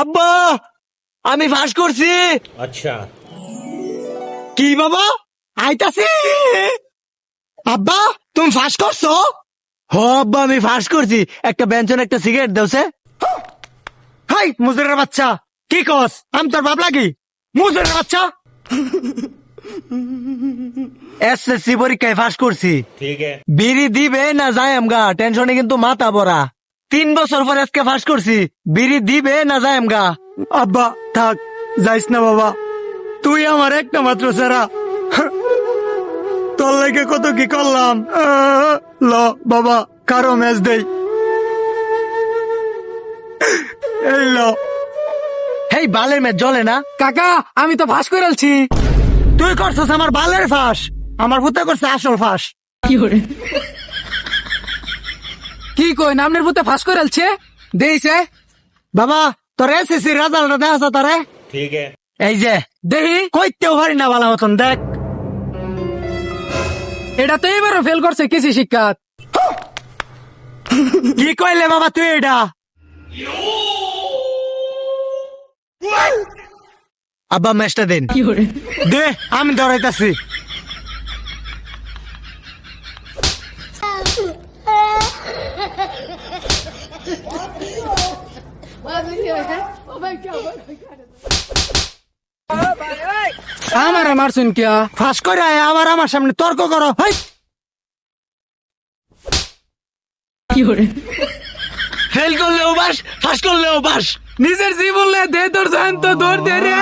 আব্বা আমি ফাঁস করছি। আচ্ছা। কি বাবা? আইতাছি। আব্বা তুমি ফাঁস করছ? হ আব্বা আমি ফাঁস করছি। একটা ব্যঞ্জন একটা সিগারেট দেওছে হাই মুজুরের বাচ্চা। কি কস? আমি তোর বাপ লাগি? মুজুরের বাচ্চা। এসএসসি পরীক্ষায় ফাঁস করছি। ঠিক বিড়ি দিবে না যায় আমগা। টেনশনে কিন্তু মাথা ভরা। তিন বছর পর আজকে ফাঁস করছি। বিড়ি দিবে না যায় গা? আব্বা থাক যাইস না বাবা। তুই আমার একটা মাত্র সেরা। তোর লাগে কত কি করলাম? ল বাবা কারও ম্যাচ দেই। এই ল। হেই বালের ম্যাচ জ্বলে না? কাকা আমি তো ফাঁস করে আলছি। তুই করছিস আমার বালের ফাঁস। আমার ভূতে করছে আসল ফাঁস। কি কই নামনের বুতে ফাঁস করে আলছে? দেইছে? বাবা তোর এসএসসি রেজাল্টটা তারে? ঠিক। এই যে দেহি কইতেও পারি না ভালো মতন দেখ। এটা তো এবারও ফেল করছে কৃষি শিক্ষা কি কইলে বাবা তুই এটা? আব্বা ম্যাচটা দেন। দে আমি ধরাইতাছি। আমার মারছুন কিয়া। ফাঁস করে আয়, আবার আমার সামনে তর্ক করো। হাই! ফেল করলেও বাস ফাঁস করলেও বাস। নিজের জীবন লে দে তোর জান তো দৌড় দে রে।